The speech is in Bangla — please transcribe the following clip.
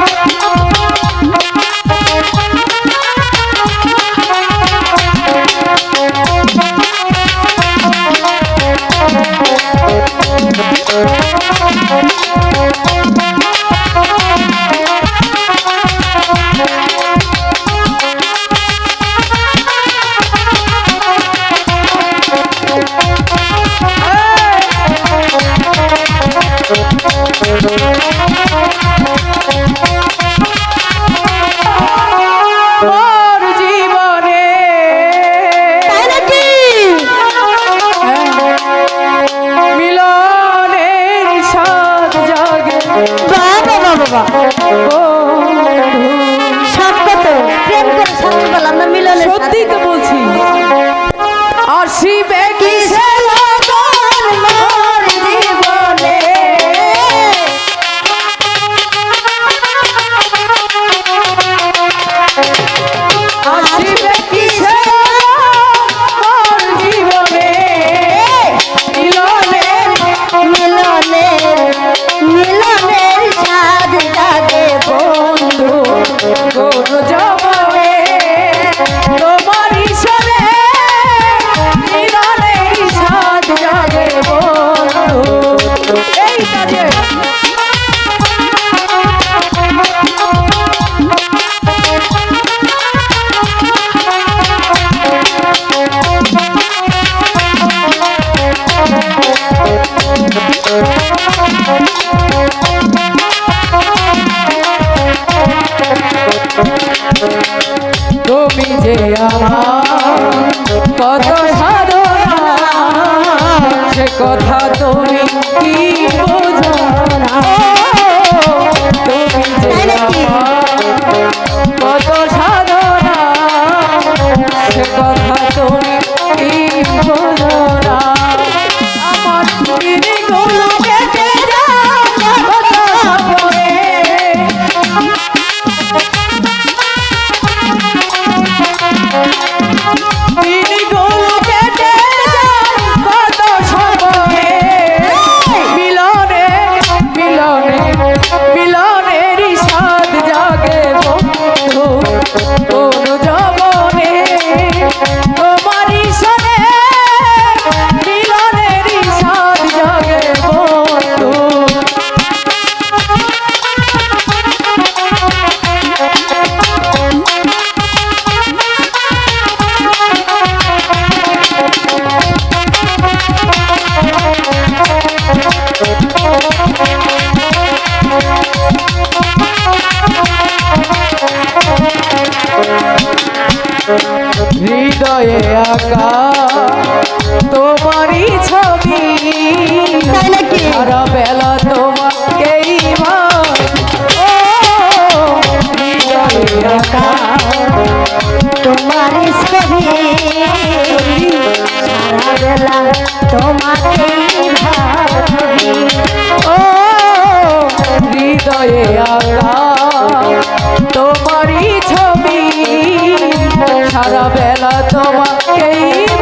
মোর কত সাধনা সে কথা তুমি কি বোঝো না তুমি যে কত সাধনা সে কথা তুমি কি বোঝো না আমার দিনগুলো হৃদয়ে আঁকা। তোমারই ছবি। সারা বেলা তোমাকেই হৃদয়ে আঁকা তোমার ছবি। সারা বেলা তোমাকে ভাবি ও হৃদয়ে আঁকা। তোমারই ছবি। সারা বেলা তোমাকেই